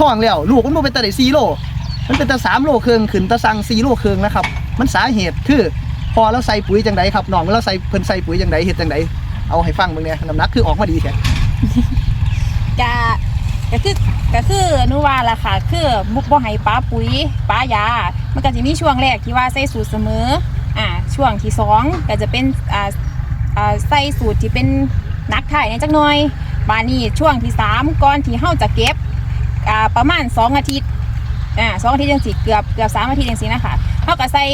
ท้องแล้วลูกมันบ่เป็นตาได้4โล มันเป็นตา3โลครึ่งขึ้นตาสั่ง4โลครึ่งนะครับ มันสาเหตุคือพอเราใส่ปุ๋ยจังไดครับน้องเราใส่เพิ่นใส่ปุ๋ยจังไดเฮ็ดจังไดเอาให้ฟังเบิ่งเนี่ยน้ำหนักคือออกมาดีแท้กะก็คือก็คือหนูว่าล่ะค่ะ คือบุกบ่ให้ป้าปุ๋ยป้ายา มันก็จะมีช่วงแรกที่ว่าใส่สูตรเสมออ่าช่วงที่สองก็จะเป็นอ่าอ่าใส่สูตรที่เป็นนักถ่ายในจักหน่อยบานี้ช่วงที่สามก่อนที่เฮาจะเก็บ อ่าประมาณสองอาทิตย์อ่าสองอาทิตย์จังสิเกือบเกือบสามอาทิตย์จังสินะคะเฮาก็ใส่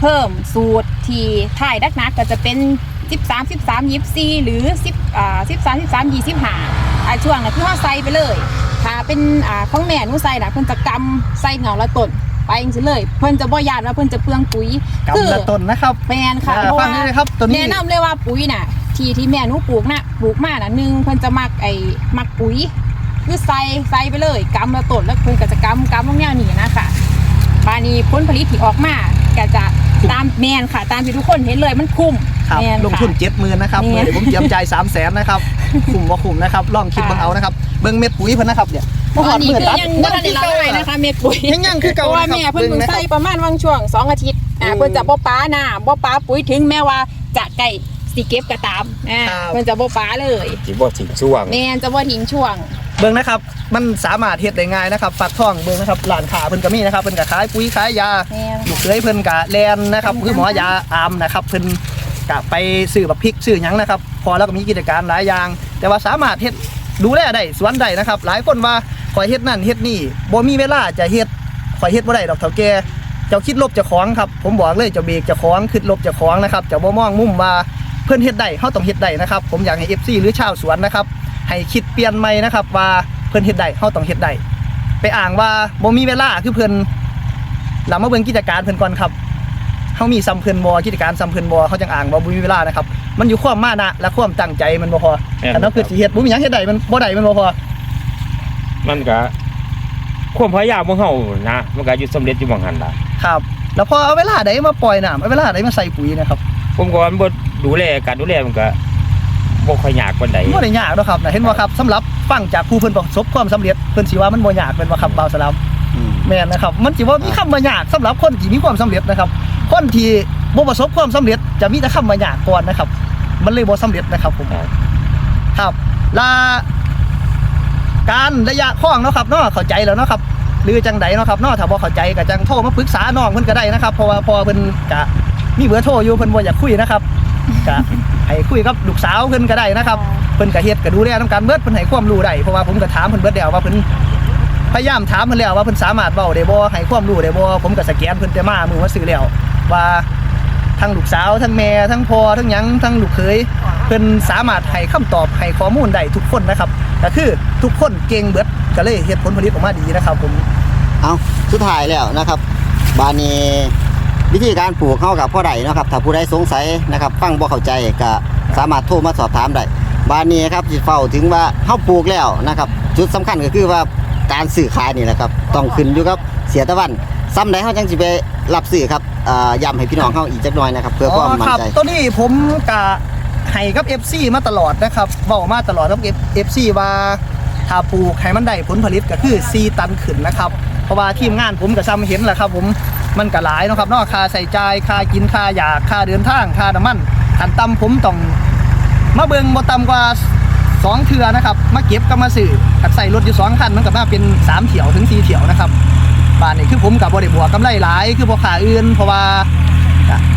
เพิ่มสูตรที่ถ่ายนักๆก็จะเป็น13 13 24หรือ10อ่า13 13 25อ่าช่วงนั้นคือเฮาใส่ไปเลยถ้าเป็นอ่าของแม่หนูใส่น่ะเพิ่นจะกำใส่เหงาละต้นไปจังซี่เลย เพิ่นจะบ่ยานว่าเพิ่นจะเปลืองปุ๋ยกำละต้นนะครับแมนค่ะอ่าเพราะฟัว่างนี่เลยครับตัวนี้แนะนำเลยว่าปุ๋ยน่ะที่ที่แม่หนูปลูกน่ะปลูกมาน่ะหนึ่งเพิ่นจะมักไอ้มักปุ๋ย คือใส่ใส่ไปเลยกำละต้นแล้วเพิ่นก็จะกำกำลงแนวนี้นะคะบานี้ผลผลิตที่ออกมาก็จะตามแมนค่ะ ตามที่ทุกคนเห็นเลยมันคุ้มครับแมนลงค่ะ ทุนเจ็ดหมื่นนะครับแม่น เดี๋ยวผมเตรียมจ่ายสามแสนนะครับคุ้มว่าคุ้มนะครับลองคิดค่ะเบิ่งเอานะครับเบิ่งเม็ดปุ๋ยเพิ่นนะครับเนี่ยอันนี้เมื่คือตัดยังบ่ทันได้ละลายนะคะเม็ดปุ๋ย ยังยังคือเพเก่าราะว่านะครับแม่เพิ่นเพิ่งบิ่ะคใส่รับ ประมาณวังช่วงสองอาทิตย์อ่าอืมเพิ่นจะบ่ป้าหน้าบ่ป้าปุ๋ยถึงแม้ว่าจะใกล้สิเก็บก็ตามอ่าครับ เพิ่นจะบ่ป้าเลยที่บ่ทิ้งช่วง แม่นจะบ่ทิ้งช่วง เบิ่งนะครับ มันสามารถเฮ็ดได้ง่ายนะครับฝากท้องเบิ่งนะครับร้านค้าเพิ่นก็มีนะครับเพิ่นก็ขายปุ๋ยขายยาแม่น ลูกเคยเพิ่นก็แลนนะครับคือหมอยาอามนะครับเพิ่นก็ไปซื้อบักพริกซื้อหยังนะครับ พอแล้วก็มีกิจการหลายอย่าง แต่ว่าสามารถเฮ็ดดูแลได้สวนได้นะครับ หลายคนว่าข่อยเฮ็ดนั่นเฮ็ดนี่บ่มีเวลาจะเฮ็ดข่อยเฮ็ดบ่ได้ดอกเฒ่าแก่เจ้าคิดลบเจ้าของครับผมบอกเลยเจ้าเบรกเจ้าของคิดลบเจ้าของนะครับเจ้าบ่มองมุมว่าเพิ่นเฮ็ดได้เฮาต้องเฮ็ดได้นะครับ ผมอยากให้ FC หรือชาวสวนนะครับ ให้คิดเปลี่ยนใหม่นะครับ ว่าเพิ่นเฮ็ดได้เฮาต้องเฮ็ดได้ไปอ้างว่าบ่มีเวลาคือเพิ่นเรามาเบิ่งกิจการเพิ่นก่อนครับเฮามีซ้ำเพิ่นบ่กิจการซ้ำเพิ่นบ่เขาจังอ่างบ่บ่มีเวลานะครับ มันอยู่ความมานะและความตั้งใจมันบ่พอแม่นคันเราคือสิเฮ็ดบ่มีหยังเฮ็ดได้มันบ่ได้มันบ่พอมันก็ความพยายามของเฮานะมันก็อยู่สำเร็จอยู่บางหันล่ะครับ แล้วพอเอาเวลาใดมาปล่อยน้ำเอาเวลาใดมาใส่ปุ๋ยนะครับผมก็ว่ามันบ่ดูแลการดูแลมันก็ บ่ค่อยยากปานใดบ่ได้ยากเนาะครับนะเห็นบ่ครับสำหรับฟังจากผู้เพิ่นประสบความสำเร็จเพิ่นสิว่ามันบ่ยากแม่นบ่ครับบ่าวสลามแม่นนะครับ มันสิว่ามีคำว่ายากสำหรับคนที่มีความสำเร็จนะครับ คนที่บ่ประสบความสำเร็จจะมีแต่คำว่ายากก่อนนะครับ มันเลยบ่สำเร็จนะครับผมครับครับลาการระยะข้องเนาะครับเนาะเข้าใจแล้วเนาะครับหรือจังใดเนาะครับเนาะถ้าบ่เข้าใจก็จังโทรมาปรึกษาน้องเพิ่นก็ได้นะครับเพราะว่าพอเพิ่นก็มีเบอร์โทรอยู่เพิ่นบ่อยากคุยนะครับก็ ให้คุยกับลูกสาวเพิ่นก็ได้นะครับเพิ่นก็เฮ็ดก็ดูแลนํกันเบิดเพิ่นให้ความรู้ได้เพราะว่าผมก็ถามเพิ่นเบิดแล้วว่าเพิ่นพยายามถามเพิ่นแล้วว่าเพิ่นสามารถเว้าได้บ่ให้ความรู้ได้บ่ผมก็สแกนเพิ่นแต่มามือมาซื้อแล้วว่าทั้งลูกสาวทั้งแม่ทั้งพ่อทั้งหยังทั้งลูกเขยเพิ่นสามารถให้คำตอบให้ข้อมูลได้ทุกคนนะครับก็คือทุกคนเก่งเบิดก็เลยเฮ็ดผลผลิตออกมาดีนะครับผมเอาสุดท้ายแล้วนะครับ บานนี้ วิธีการปลูกเข้ากับพ่อใดเนาะครับถ้าผู้ใดสงสัยนะครับ ฟังบ่เข้าใจก็สามารถโทรมาสอบถามได้บานนี้ครับสิตเฝ้าถึงว่าเฮาปลูกแล้วนะครับ จุดสำคัญก็คือว่าการซื้อขายนี่แหละครับต้องขึ้นอยู่กับเสียตะวันซ้ำใดเฮาจังสิไปรับซื้อครับอ่าย้ำให้พี่น้องเฮาอีกจักหน่อยนะครับ เพื่อความมั่นใจตัวนี้ผมก็ให้กับ FC มาตลอดนะครับเว้ามาตลอดกับ FC ว่าถ้าปลูกให้มันได้ผลผลิตก็คือ 4 ตันขึ้นนะครับ เพราะว่าทีมงานผมก็ซ้ำเห็นแหละครับ ผม มันก็หลายเนาะครับเนาะค่าใส่จ่ายค่ากินค่ายาค่าเดินทางค่าน้ำมันขันต่ำผมต้องมาเบิงบ่ต่ำกว่าสองเทื่อนะครับมาเก็บกับมาซื้อขัดใส่รถอยู่สองคันมันก็มาเป็นสามเที่ยวถึงสี่เที่ยวนะครับบ้านนี้คือผมกับบ่ได้บวกกำไรหลาย คือบ่ขาอื่นเพราะว่า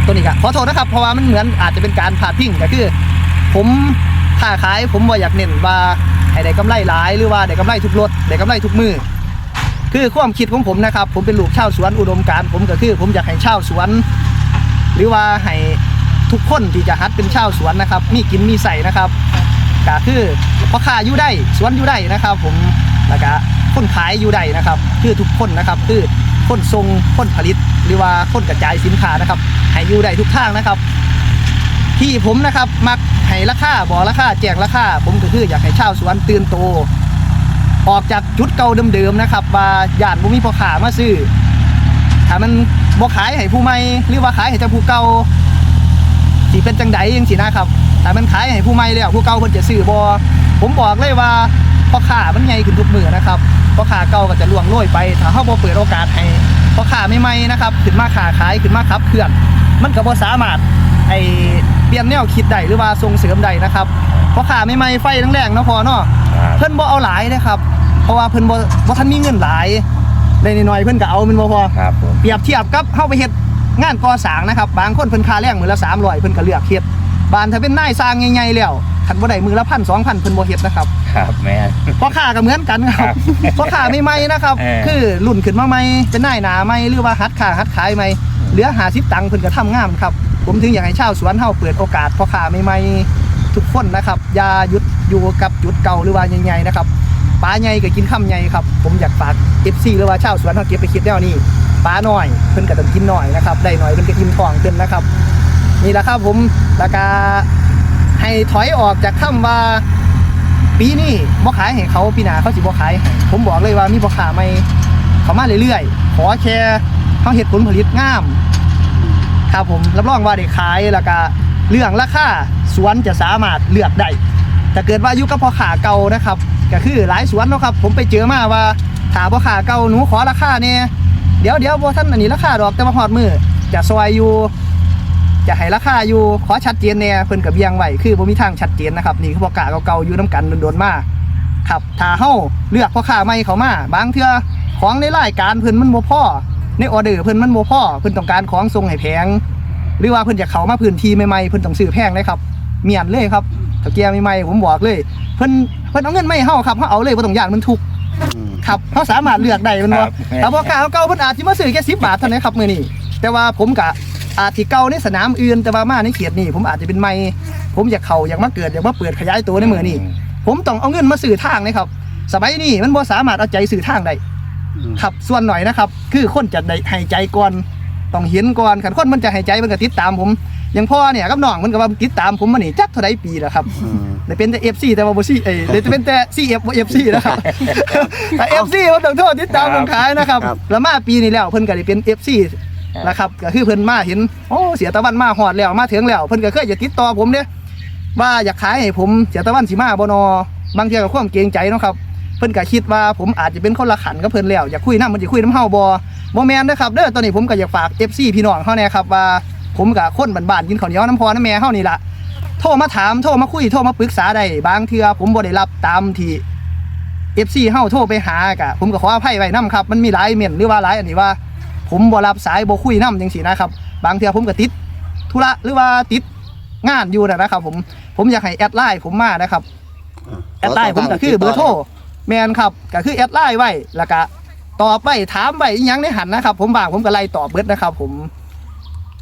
ตัวนี้ก็ขอโทษนะครับ เพราะว่ามันเหมือนอาจจะเป็นการพาดพิงก็คือ ผมค้าขายผมว่าอยากเน้นว่าให้ได้กำไรหลาย หรือว่าได้กำไรทุกรถได้กำไรทุกมือ คือความคิดของผมนะครับ ผมเป็นลูกชาวสวนอุดมการผมก็คือผมอยากให้ชาวสวน หรือว่าให้ทุกคนที่จะฮัดเป็นชาวสวนนะครับ มีกินมีใส่นะครับก็คือพ่อค้าอยู่ได้สวนอยู่ได้นะครับ ผมแล้วก็คนขายอยู่ได้นะครับ คือทุกคนนะครับคือคนทรงคนผลิต หรือว่าคนกระจายสินค้านะครับให้อยู่ได้ทุกทางนะครับ ที่ผมนะครับมักให้ราคาบอกราคาแจกราคาผมก็คืออยากให้ชาวสวนตื่นโต ออกจากจุดเก่าเดิมๆนะครับ ว่าย่านบ่มีพ่อค้ามาซื้อถ้ามันบ่ขายให้ผู้ใหม่หรือว่าขายให้แต่ผู้เก่าสิเป็นจังใดจังซี่นะครับแต่มันขายให้ผู้ใหม่แล้วผู้เก่าเพิ่นจะซื้อบ่ผมบอกเลยว่าพ่อค้ามันใหญ่ขึ้นทุกมื้อนะครับพ่อค้าเก่าก็จะล่วงโรยไป ถ้าเฮาบ่เปิดโอกาสให้พ่อค้าใหม่ๆนะครับขึ้นมาค้าขายขึ้นมาขับเคลื่อน มันก็บ่สามารถไอ้เปลี่ยนแนวคิดได้หรือว่าส่งเสริมได้นะครับพ่อค้าใหม่ๆไฟแรงๆเนาะพอเนาะครับเพิ่นบ่เอาหลายนะครับ เพราะว่าเพิ่นบ่บ่ทันมีเงินหลายได้น้อยๆเพิ่นก็เอาแมันบ่พอครับผมเปรียบเทียบกับเฮาไปเฮ็ดงานก่อสร้างนะครับ บางคนเพิ่นค่าแรงมื้อละ300เพิ่นก็เลือกเฮ็ดบานถ้าเป็นนายสร้างใหญ่ๆแล้วคันบ่ได้มื้อละ1,000 2,000เพิ่นบ่เฮ็ดนะครับ ครับแม่น พ่อค้าก็เหมือนกันคครัรับบพ่อค้าใหม่ๆนะครับ เออ คือรุ่นขึ้นมาใหม่เป็นนายหนาใหม่หรือว่าหัดค้าหัดขายใหม่เหลือ50ตังค์เพิ่นก็ทำงานครับ ผมถึงอยากให้ชาวสวนเฮาเปิดโอกาสพ่อค้าใหม่ๆทุกคนนะครับอย่าหยุดอยู่กับจุดเก่าหรือว่าใหญ่ๆนะครับ ปลาใหญ่ก็กินข้ามใหญ่ครับ ผมอยากฝาก FC หรือว่าชาวสวนเขาเก็บไปคิดแนวนี้ปลาหน้อยเพิ่นก็ต้องกินหน้อยนะครับ ได้หน้อยเพิ่นก็อิ่มท้องขึ้นนะครับ นี่แหละครับผมแล้วก็ให้ถอยออกจากคำว่าปีนี้บ่ขายให้เขาปีหน้าเขาสิบ่ขาย ผมบอกเลยว่ามีบ่ค้าใหม่เขามาเรื่อยๆขอแค่เขาเฮ็ดผลผลิตงามครับผมรับรองว่าได้ขายแล้วก็เรื่องราคาสวนจะสามารถเลือกได้ถ้าเกิดว่าอยู่กับพอขาเก่านะครับ ก็คือหลายสวนเนาะครับ ผมไปเจอมาว่าถ้าพ่อขาเก่าหนูขอราคาเนี่ยเดี๋ยวเดี๋ยวบ่ท่านอันนี้ราคาดอกแต่ว่าฮอดมือจะซอยอยู่จะให้ราคาอยู่ขอชัดเจนเนี่ยเพิ่นกับเบียงไว้คือบ่มีทางชัดเจนนะครับนี่คือพ่อขาเก่าๆอยู่น้กันโดนๆมาครับถ้าเฮาเลือกพ่อค้าใหม่เขามาบางเทื่อของในรายการเพิ่นมันบ่พอในออเดอร์เพิ่นมันบ่พอเพิ่นต้องการของส่งให้แพงหรือว่าเพิ่นจะเข้ามาพื้นที่ใหม่ๆเพิ่นต้องซื้อแพงเลยครับเมียนเลยครับถ้าแกใหม่ๆผมบอกเลย เพิ่น เพิ่นเอาเงินไม่เฮาครับเฮาเอาเลยบ่ต้องย่านมันทุกข์อืม ครับเฮาสามารถเลือกได้แมันบ่ครับถ้าบ่กล้าเอาเก่าเพิ่นอาจสิมาซื้อแค่10บาทเท่านั้นครับมื้อนี้แต่ว่าผมก็อาจสิเก่าในสนามอื่นแต่ว่ามาในเขตนี้ผมอาจจะเป็นใหม่ผมอยากเข้าอยากมาเกิดอยากมาเปิดขยายตัวในมื้อนี้ผมต้องเอาเงินมาซื้อทางเลยครับสมัยนี้มันบ่สามารถเอาใจซื้อทางได้ อืม ครับส่วนหน่อยนะครับ คือคนจะได้ให้ใจก่อนต้องเห็นก่อนคันคนมันจะให้ใจมันก็ติดตามผมอ ย่างพ่อเนี่ยกับน้องมันก็ว่าติดตามผมมานี่จักเท่าใดปีแล้วครับอืมได้เป็นแต่ FC แต่ว่าบ่ซีเอ้ยได้เป็นแต่ CF บ่ FC นะครับแต่ FC มันต้องโทษติดตามผมขายนะครับครับแล้วมาปีนี้แล้วเพิ่นก็ได้เป็น FC แล้วครับก็คือเพิ่นมาเห็นโอ้เสียตะวันมาฮอดแล้วมาถึงแล้วเพิ่นก็เคยจะติดต่อผมเด้ว่าอยากขายให้ผมเสียตะวันสิมาบ่นอบางเทีก็ความเกรงใจเนาะครับเพิ่นก็คิดว่าผมอาจจะเป็นคนละขันกับเพิ่นแล้วอยากคุยนำมันสิคุยน้ำเฮาบ่บ่แม่นเด้อครับเด้อตอนนี้ผมก็อยากฝาก FC พี่น้องเฮาแน่ครับว่า ผมกับคนบ้านๆกินข้าวเหนียวน้ำพอน้ำแม่เฮานี่ล่ะโทรมาถามโทรมาคุยโทรมาปรึกษาได้บางเทื่อผมบ่ได้รับตามที่ FC เฮาโทรไปหากะ ผมก็ขออภัยไว้นํครับ มันมีหลายเม่นหรือว่าหลายอันนี้ว่า ผมบ่รับสายบ่คุยนํจังซี่นะครับบางเทื่อผมก็ติดธุระหรือว่าติดงานอยู่นะนะครับ ผมผมอยากให้แอดไลน์ผมมานะครับ แอดไลน์ผมก็คือเบอร์โทรแมนครับก็คือแอดไลน์ไว้แล้วก็ตอบไปถามไปอีหยังในหันนะครับ ผมบางผมก็ไล่ตอบเบิดนะครับ ผม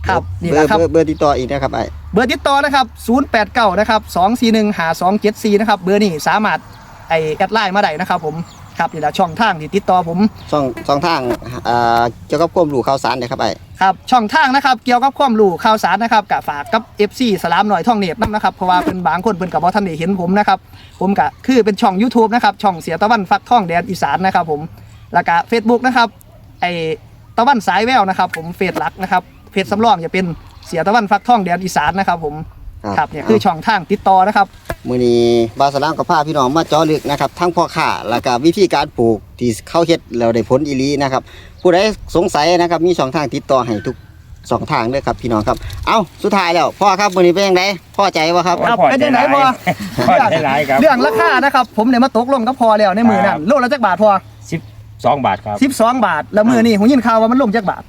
ครับนี่เบแหอละร์ครับ เบอร์เบอร์ติดต่ออีกนะครับไอ้เบอร์ติดต่อนะครับ 089 นะครับ 241หา274 นะครับ เบอร์นี้สามารถไอแอดไลน์มาได้นะครับผม ครับนี่แหละช่องทางที่ติดต่อผม ช่องช่องทางอ่าเกี่ยวกับความรู้ข่าวสารเนะครับไอ้ครับ ช่องทางนะครับ เกี่ยวกับความรู้ข่าวสารนะครับกับฝากกับ FC สลามหน่อยท่องเน็ตนํนะครับ เพราะว่าเป็นบางคนเพิ่นกับบ่ทันได้เห็นผมนะครับ ผมก็คือเป็นช่อง YouTube นะครับ ช่องเสียตะวันฟักท่องแดนอีสานนะครับผม แล้วก็ Facebook นะครับ ไอตะวันสายแววนะครับ ผมเฟซหลักนะครับ เฟซสำรองจะเป็นเสียตะวันฟักท่องแดนอีสานนะครับผมครับเนี่ยคือช่องทางติดต่อนะครับมื้อนี้บาวสลามกับพาพี่น้องมาเจาะลึกนะครับทั้งพ่อค้าแล้วก็วิธีการปลูกที่เข้าเฮ็ดแล้วได้ผลอีหลีนะครับผู้ใดสงสัยนะครับมีช่องทางติดต่อให้ทุกสองทางเลยครับพี่น้องครับเอ้าสุดท้ายแล้วพ่อครับมื้อนี้เป็นยังไงพ่อใจบ่ครับครับพอเป็นใจยังไงหลายพอพอใจหลายครับเรื่องราคานะครับ ผมเนี่ยมาตกลงกับพอแล้วในมือนั่นโลละจักบาทพอสิบสองบาทครับ12บาทแล้วมือนี่ผมยินข่าวว่ามันลงจักบาท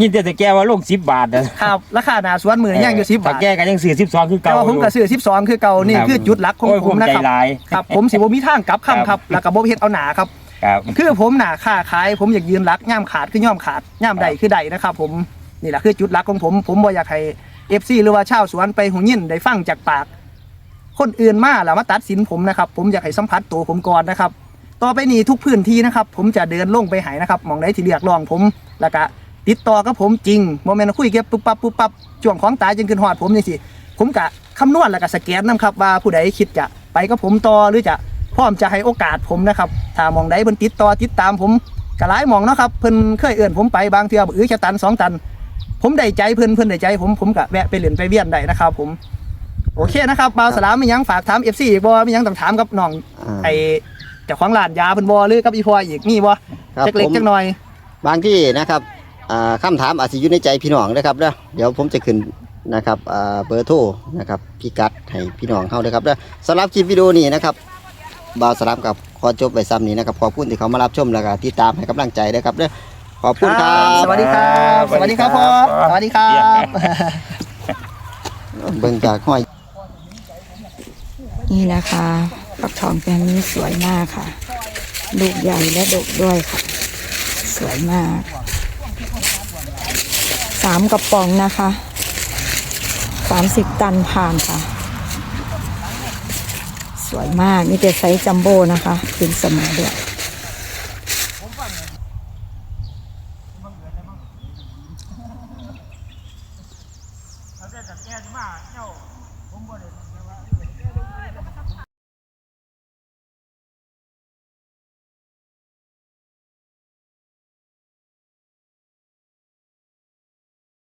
ยินแต่แต่แกว่าลงสิบบาทนะครับราคาหนาสวนมือนี่ย่างอยู่10บาทแต่แกก็ยังซื้อสิบสองคือแต่เก่าว่าผมก็ซื้อ12คือเก่านี่รับคือจุดหลักของโยผมนะใจครับหลายครับ ผมสิบ่มีทางกลับครับคำครับ แล้วก็บ่เฮ็ดเอาหนาครับครับคือผมน่ะค้าขาย ผมอยากยืนหลักย่ามขาดคือย่อมขาดย่ามใดคือใดนะครับ ผมนี่แหละคือจุดหลักของผม ผมบ่อยากให้ FC หรือว่าชาวสวนไปหูยินได้ฟังจากปาก คนอื่นมาแล้วมาตัดสินผมนะครับ ผมอยากให้สัมผัสตัวผมก่อนนะครับ ต่อไปนี้ทุกพื้นที่นะครับ ผมจะเดินลงไปหายนะครับหมองใดที่เรียกร้องผมแล้วก็ ติดต่อกับผมจริงโมเมนต์คุยเก็บปุ๊บปั๊บปุ๊บปั๊บช่วงของตายจนขึ้นหอดผมนี่สิผมกะคำนวณแล้วก็สแกนนะครับว่าผู้ใดคิดจะไปกับผมต่อหรือจะพร้อมจะให้โอกาสผมนะครับถ้ามองใดเพิ่นติดต่อติดตามผมก็หลายหมองเนาะครับเพิ่นเคยเอื่นผมไปบางเทื่อบอกเออจะตันสองตัน ผมได้ใจเพิ่นเพิ่นได้ใจผมผมก็แวะไปเล่นไปเวียนได้นะครับผมโอเคนะครับบ่าวสลามมีหยังฝากถาม FC อีกบ่มีหยังต้องถามกับน้องอ่าไอ้เจากของร้านยาเพิ่นบ่หรือกับอีพ่ออีกมีบ่ครับจักเล็กผมจักหน่อย บางที่นะครับ อ่าคำถามอาจจะอยู่ในใจพี่น้องนะครับเด้อเดี๋ยวผมจะขึ้นนะครับอ่าเบอร์โทรนะครับพิกัดให้พี่น้องเข้าเลยครับเด้อสำหรับคลิปวิดีโอนี้นะครับบ่าวสลับกับขอจบไปซ้ำนี้นะครับขอบคุณที่เขามารับชมแล้วก็ติดตามให้กำลังใจนะครับเด้อขอบคุณครับ สวัสดีครับ สวัสดีครับพ่อสวัสดีครับเบิ่งจากห้อย นี่นะคะฟักทองแปลงนี้สวยมากค่ะ ลูกใหญ่และดกด้วยค่ะ สวยมาก สามกระป๋องนะคะสามสิบตันผ่านค่ะ สวยมากนี่เป็นไซส์จัมโบ้นะคะคืนสมัยด้วย